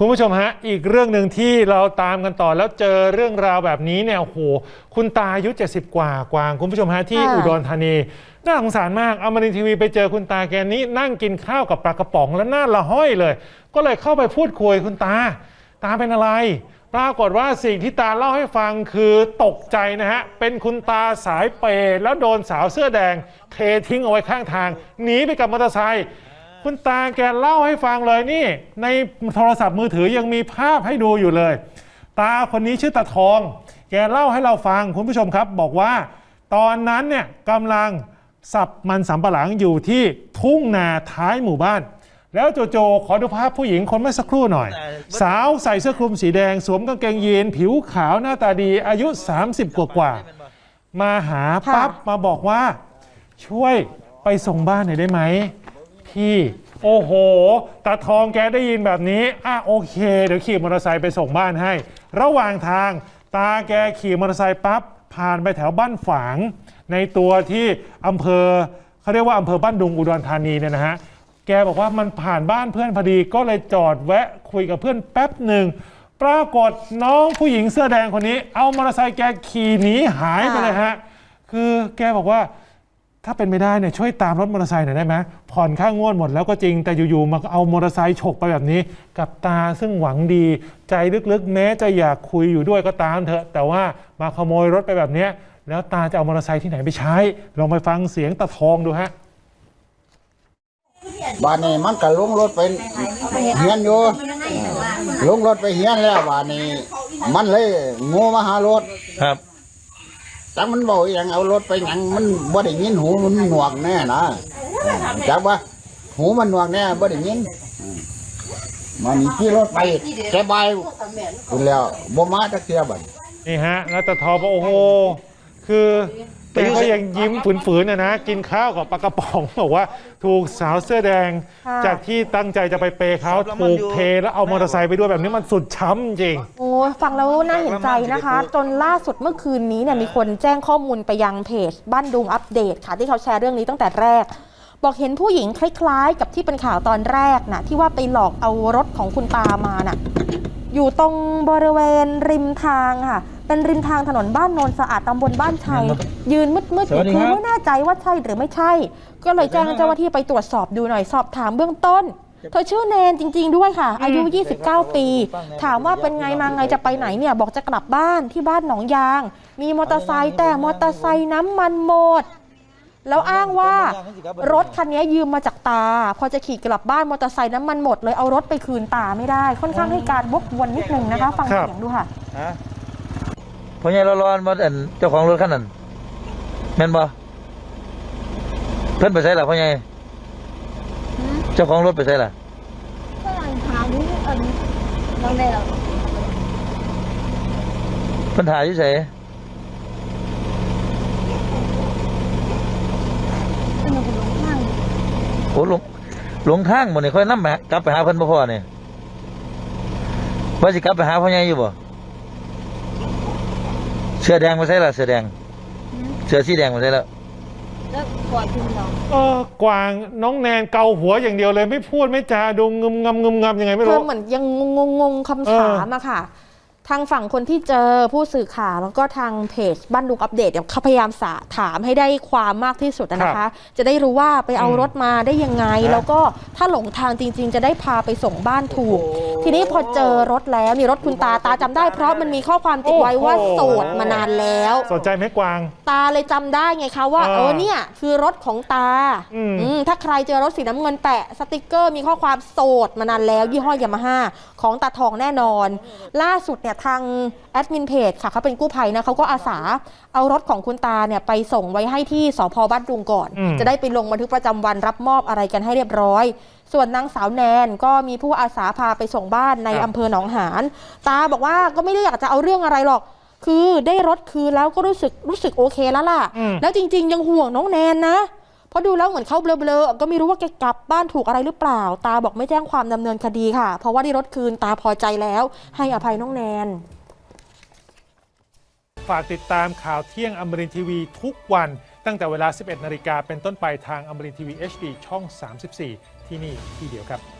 คุณผู้ชมฮะ อีกเรื่องหนึ่งที่เราตามกันต่อแล้วเจอเรื่องราวแบบนี้เนี่ยโอ้โหคุณตาอายุ 70 กว่ากวาง คุณผู้ชมฮะ ที่ค่ะอุดรธานี น่าสงสารมากอมรินทร์ทีวีไปเจอคุณตาแกนี้ นั่งกินข้าวกับปลากระป๋องแล้วหน้าละห้อยเลย ก็เลยเข้าไปพูดคุยคุณตา ตาเป็นอะไร ปรากฏว่าสิ่งที่ตาเล่าให้ฟังคือตกใจนะฮะ เป็นคุณตาสายเปย์แล้วโดนสาวเสื้อแดง เททิ้งเอาไว้ข้างทางหนีไปกับมอเตอร์ไซค์ คุณตาแกเล่าให้ฟังเลยนี่ ในโทรศัพท์มือถือยังมีภาพให้ดูอยู่เลย ตาคนนี้ชื่อตาทอง แกเล่าให้เราฟังคุณผู้ชมครับบอกว่า ตอนนั้นเนี่ยกำลังสับมันสำปะหลังอยู่ที่ทุ่งนาท้ายหมู่บ้าน แล้วโจโจขอดูภาพผู้หญิงคนเมื่อสักครู่หน่อย สาวใส่เสื้อคลุมสีแดง สวมกางเกงยีน ผิวขาวหน้าตาดีอายุ 30 กว่ากว่าๆมาหาปั๊บมาบอกว่า ช่วยไปส่งบ้านหน่อยได้ไหม พี่ โอ้โหตาทองแกได้ยินแบบนี้อะโอเค เดี๋ยวขี่มอเตอร์ไซค์ไปส่งบ้านให้ ระหว่างทางตาแกขี่มอเตอร์ไซค์ปั๊บผ่านไปแถวบ้านฝาง ในตัวที่อำเภอเขาเรียกว่าอำเภอบ้านดุงอุดรธานีเนี่ยนะฮะแกบอกว่ามันผ่านบ้านเพื่อนพอดีก็เลยจอดแวะคุยกับเพื่อนแป๊บหนึ่งปรากฏน้องผู้หญิงเสื้อแดงคนนี้ เอามอเตอร์ไซค์แกขี่หนีหายไปเลยฮะ คือแกบอกว่า ถ้าเป็นไม่ได้เนี่ยช่วยตามรถมอเตอร์ไซค์หน่อยได้ไหมผ่อนค่างวดหมดแล้วก็จริงแต่อยู่ๆมาเอามอเตอร์ไซค์ฉกไปแบบนี้ กับตาซึ่งหวังดี ใจลึกๆ แม้จะอยากคุยอยู่ด้วยก็ตามเถอะ แต่ว่ามาขโมยรถไปแบบเนี้ยแล้วตาจะเอามอเตอร์ไซค์ที่ไหนไปใช้ลองไปฟังเสียงตาทองดูฮะบ้านนี้มันก็ลงรถไปเฮียนอยู่ลงรถไปเฮียนแล้วบ้านนี้ มันเลยงูมาหารถครับ จักมันบอกอย่างเอารถไปหยังมันบ่ได้ยินหูมันหนวกแน่นะจักว่าหูมันหนวกแน่บ่ได้ยินมันขี่รถไปแกบายคุณแล้วบ่มาตะเคียบัดนี่ฮะแล้วตาทอบอกโอ้โหคือ แกก็ยังยิ้มฝืนๆนะนะ กินข้าวกับปลากระป๋องบอกว่า ถูกสาวเสื้อแดง ค่ะ จากที่ตั้งใจจะไปเปย์เขาถูกเทแล้วเอามอเตอร์ไซค์ไปด้วยแบบนี้มันสุดช้ำจริง โอ้ยฟังแล้วน่าเห็นใจนะคะ จนล่าสุดเมื่อคืนนี้เนี่ยมีคนแจ้งข้อมูลไปยังเพจ บ้านดุงอัปเดตค่ะ ที่เขาแชร์เรื่องนี้ตั้งแต่แรก บอกเห็นผู้หญิงคล้ายๆ กับที่เป็นข่าวตอนแรกนะที่ว่าไปหลอกเอารถของคุณตามาน่ะ อยู่ตรงบริเวณริมทางค่ะ เป็นริมทางถนนบ้านโนนสะอาดตำบลบ้านชัย ยืนมืดๆอยู่คือไม่แน่ใจว่าใช่หรือไม่ใช่ ก็เลยแจ้งเจ้าหน้าที่ไปตรวจสอบดูหน่อยสอบถามเบื้องต้น เธอชื่อเนนจริง ๆ ด้วยค่ะ อายุ 29 ปี ถามว่าเป็นไงมาไงจะไปไหนเนี่ย บอกจะกลับบ้านที่บ้านหนองยาง มีมอเตอร์ไซค์แต่มอเตอร์ไซค์น้ำมันหมดแล้วอ้างว่ารถคันนี้ยืมมาจากตา พอจะขี่กลับบ้านมอเตอร์ไซค์น้ำมันหมดเลยเอารถไปคืนตาไม่ได้ ค่อนข้างให้การวกวนนิดนึงนะคะ ฟังครับเสียงดูค่ะฮะ พ่อใหญ่ร้อนๆมาอันเจ้าของรถคันนั้นแม่นบ่เพิ่นไปใส่ล่ะพ่อใหญ่เจ้าของรถไปใส่ล่ะก็ลังหาดูอันยังได้หรอเพิ่นถ่ายอยู่ไสเป็นคนหลงทางโอ้หลงหลงทางหมดนี่ค่อยนำกลับไปหาเพิ่นบ่พอนี่ว่าสิกลับไปหาพ่อใหญ่อยู่บ่ เสื้อแดงมาใส่ล่ะเสื้อแดง เสื้อสีแดงมาใส่แล้วแล้วปล่อยคุณเราเออกวางน้องแนนเกาหัวอย่างเดียวเลย ไม่พูดไม่จาดูงึมงำงึมงำยังไงไม่เธรู้ อเหมือนยังงงงๆคำถามอะค่ะ ทางฝั่งคนที่เจอผู้สื่อข่าวแล้วก็ทางเพจบ้านดุงอัปเดตเนี่ยเขาพยายามสาถามให้ได้ความมากที่สุดนะครัคะบจะได้รู้ว่าไปเอาอืมรถมาได้ยังไงฮะแล้วก็ถ้าหลงทางจริง ๆ จะได้พาไปส่งบ้านถูก ทีนี้พอเจอรถแล้วมีรถคุณตาตาจำได้เพราะมันมีข้อความติดไว้ว่าโสดมานานแล้วสนใจไหมกวาง ตาเลยจำได้ไงคะว่าอ่าเออเนี่ยคือรถของตาอืมอืมถ้าใครเจอรถสีน้ำเงินแปะสติกเกอร์ มีข้อความโสดมานานแล้ว ยี่ห้อยามาฮ่าของตาทองแน่นอน ล่าสุดเนี่ยทางแอดมินเพจค่ะเขาเป็นกู้ภัยนะเขาก็อาสาเอารถของคุณตาเนี่ยไปส่งไว้ให้ที่สพบ้านดุงก่อน อืม จะได้ไปลงบันทึกประจำวันรับมอบอะไรกันให้เรียบร้อย ส่วนนางสาวแนนก็มีผู้อาสาพาไปส่งบ้านในอำเภอหนองหานตาบอกว่าก็ไม่ได้อยากจะเอาเรื่องอะไรหรอก คือได้รถคืนแล้วก็รู้สึกรู้สึกโอเคแล้วล่ะ อืม แล้วจริง ๆ ยังห่วงน้องแนนนะเพ ราะดูแล้วเหมือนเขาเบลอๆก็ไม่รู้ว่าแกกลับบ้านถูกอะไรหรือเปล่า ตาบอกไม่แจ้งความดำเนินคดีค่ะ เพราะว่าได้รถคืนตาพอใจแล้ว ให้อภัยน้องแนน ฝากติดตามข่าวเที่ยงอมรินทีวีทุกวันตั้งแต่เวลา 11 นาฬิกาเป็นต้นไปทางอมรินทีวี HD ช่อง 34 ที่นี่ที่เดียวครับ